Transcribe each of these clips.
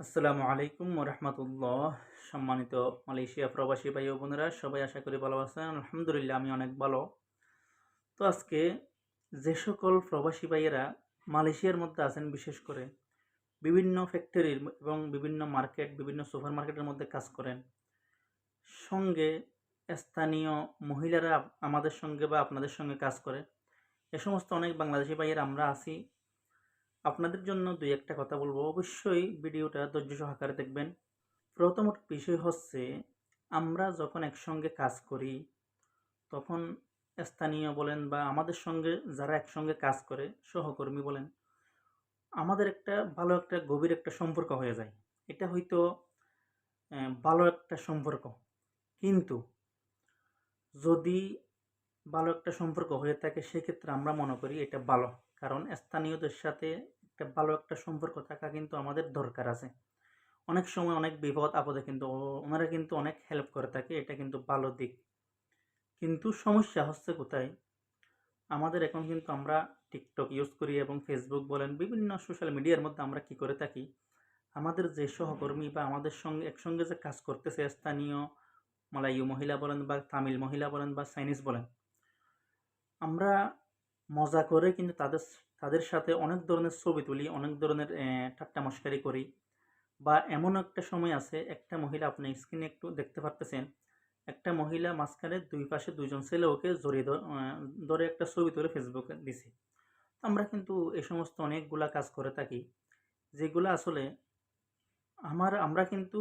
আসসালামু আলাইকুম রহমতুল্লাহ সম্মানিত মালয়েশিয়া প্রবাসী ভাই ও বোনেরা, সবাই আশা করি ভালো আছেন। আলহামদুলিল্লাহ, আমি অনেক ভালো। তো আজকে যে সকল প্রবাসী ভাইয়েরা মালয়েশিয়ার মধ্যে আছেন, বিশেষ করে বিভিন্ন ফ্যাক্টরির এবং বিভিন্ন মার্কেট বিভিন্ন সুপার মার্কেটের মধ্যে কাজ করেন, সঙ্গে স্থানীয় মহিলারা আমাদের সঙ্গে বা আপনাদের সঙ্গে কাজ করে। এ সমস্ত অনেক বাংলাদেশি ভাইয়েরা আমরা আছি। আপনাদের জন্য দুই একটা কথা বলব। অবশ্যই ভিডিওটা ধৈর্য সহকারে দেখবেন। প্রথম বিষয় হচ্ছে, আমরা যখন একসঙ্গে কাজ করি, তখন স্থানীয় বলেন বা আমাদের সঙ্গে যারা একসঙ্গে কাজ করে, সহকর্মী বলেন, আমাদের একটা ভালো একটা গভীর একটা সম্পর্ক হয়ে যায়। এটা হয়তো ভালো একটা সম্পর্ক। কিন্তু যদি ভালো একটা সম্পর্ক হয়ে থাকে, সেক্ষেত্রে আমরা মনে করি এটা ভালো। কারণ স্থানীয়দের সাথে একটা ভালো একটা সম্পর্ক থাকা কিন্তু আমাদের দরকার আছে। অনেক সময় অনেক বিপদ, আপদে কিন্তু ওনারা কিন্তু অনেক হেল্প করে থাকে, এটা কিন্তু ভালো দিক। কিন্তু সমস্যা হচ্ছে কোথায়? আমাদের এখন কিন্তু আমরা টিকটক ইউজ করি এবং ফেসবুক বলেন, বিভিন্ন সোশ্যাল মিডিয়ার মধ্যে আমরা কি করে থাকি? আমাদের যে সহকর্মী বা আমাদের সঙ্গে, একসঙ্গে যে কাজ করতেছে স্থানীয় মালায়ু মহিলা বলেন বা তামিল মহিলা বলেন বা চাইনিজ বলেন, আমরা মজা করে কিন্তু তাদের তাদের সাথে অনেক ধরনের ছবি তুলি, অনেক ধরনের ঠাট্টা মস্কারি করি। বা এমন একটা সময় আছে, একটা মহিলা, আপনি স্ক্রিনে একটু দেখতে পারতেছেন, একটা মহিলা মাঝখানে দুই পাশে দুজন ছেলে ওকে জড়িয়ে ধরে একটা ছবি তুলে ফেসবুকে দিছে। আমরা কিন্তু এই সমস্ত অনেকগুলা কাজ করে থাকি, যেগুলো আসলে আমার, আমরা কিন্তু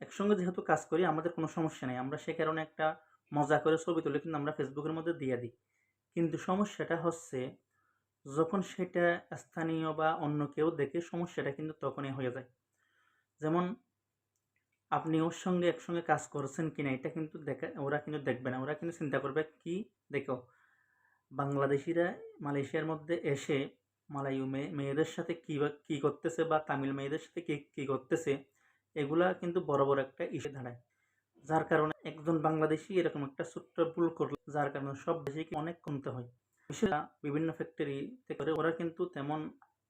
একসঙ্গে যেহেতু কাজ করি, আমাদের কোনো সমস্যা নেই। আমরা সে কারণে একটা মজা করে ছবি তুলে কিন্তু আমরা ফেসবুকের মধ্যে দিয়ে দিই। কিন্তু সমস্যাটা হচ্ছে যখন সেটা স্থানীয় বা অন্য কেউ দেখে সমস্যাটা কিন্তু তখনই হয়ে যায়। যেমন আপনি ওর সঙ্গে একসঙ্গে কাজ করছেন কিনা, এটা কিন্তু দেখা, ওরা কিন্তু দেখবে না। ওরা কিন্তু চিন্তা করবে, কি? দেখো, বাংলাদেশিরা মালয়েশিয়ার মধ্যে এসে মালায়ু মেয়ে মেয়েদের সাথে কী বা, কী করতেছে বা তামিল মেয়েদের সাথে কী কী করতেছে, এগুলা কিন্তু বড় বড় একটা ইস্যু দাঁড়ায়। যার কারণে একজন বাংলাদেশি এরকম একটা ছোট্ট ভুল করলে, যার কারণে সব দেশে অনেক কমতে হয়। বিশেষ বিভিন্ন ফ্যাক্টরি করে, ওরা কিন্তু তেমন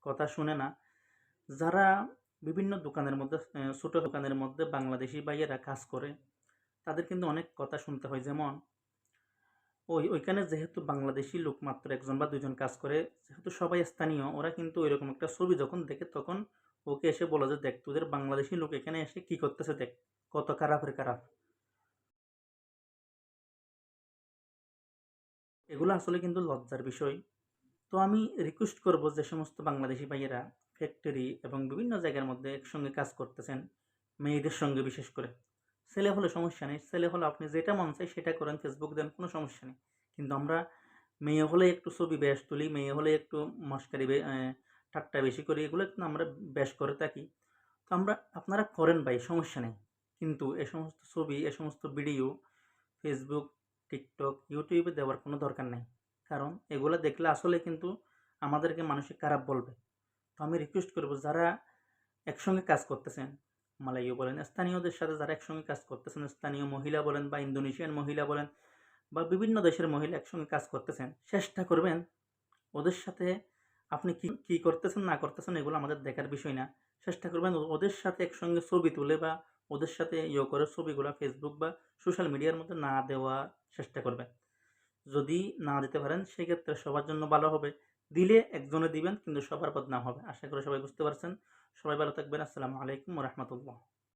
কথা শুনে না। যারা বিভিন্ন দোকানের মধ্যে ছোটো দোকানের মধ্যে বাংলাদেশি ভাইয়েরা কাজ করে, তাদের কিন্তু অনেক কথা শুনতে হয়। যেমন, ওই, ওইখানে যেহেতু বাংলাদেশি লোক মাত্র একজন বা দুজন কাজ করে, যেহেতু সবাই স্থানীয়, ওরা কিন্তু ওইরকম একটা ছবি যখন দেখে তখন ওকে এসে বলে যে, দেখ, তোদের বাংলাদেশি লোক এখানে এসে কি করতেছে দেখ, কত খারাপের খারাপ। এগুলো আসলে কিন্তু লজ্জার বিষয়। তো আমি রিকোয়েস্ট করব যে সমস্ত বাংলাদেশি ভাইয়েরা ফ্যাক্টরি এবং বিভিন্ন জায়গার মধ্যে একসঙ্গে কাজ করতেছেন, মেয়েদের সঙ্গে বিশেষ করে। ছেলে হলে সমস্যা নেই, ছেলে হলে আপনি যেটা মন চাই সেটা করেন ফেসবুক দেন, কোনো সমস্যা নেই। কিন্তু আমরা মেয়ে হলে একটু ছবি বেশ তুলি, মেয়ে হলে একটু মস্কারি ঠাট্টা বেশি করি, এগুলো কিন্তু আমরা বেশ করে থাকি। তো আমরা, আপনারা করেন ভাই, সমস্যা নেই। কিন্তু এ সমস্ত ছবি, এ সমস্ত ভিডিও ফেসবুক টিকটক ইউটিউবে দেওয়ার কোনো দরকার নেই। কারণ এগুলো দেখলে আসলে কিন্তু আমাদেরকে মানুষে খারাপ বলবে। তো আমি রিকোয়েস্ট করব যারা একসঙ্গে কাজ করতেছেন, মালাইও বলেন, স্থানীয়দের সাথে যারা একসঙ্গে কাজ করতেছেন, স্থানীয় মহিলা বলেন বা ইন্দোনেশিয়ান মহিলা বলেন বা বিভিন্ন দেশের মহিলা একসঙ্গে কাজ করতেছেন, চেষ্টা করবেন ওদের সাথে আপনি কি, কী করতেছেন, না করতেছেন এগুলো আমাদের দেখার বিষয় না। চেষ্টা করবেন ওদের সাথে একসঙ্গে ছবি তুলে বা ওদের সাথে ইয়ে করে ছবিগুলো ফেসবুক বা সোশ্যাল মিডিয়ার মধ্যে না দেওয়া চেষ্টা করবেন। যদি না দিতে পারেন, সেক্ষেত্রে সবার জন্য ভালো হবে। দিলে একজনে দিবেন, কিন্তু সবার বদনাম হবে। আশা করি সবাই বুঝতে পারছেন। সবাই ভালো থাকবেন। আসসালামু আলাইকুম রহমতুল্লাহ।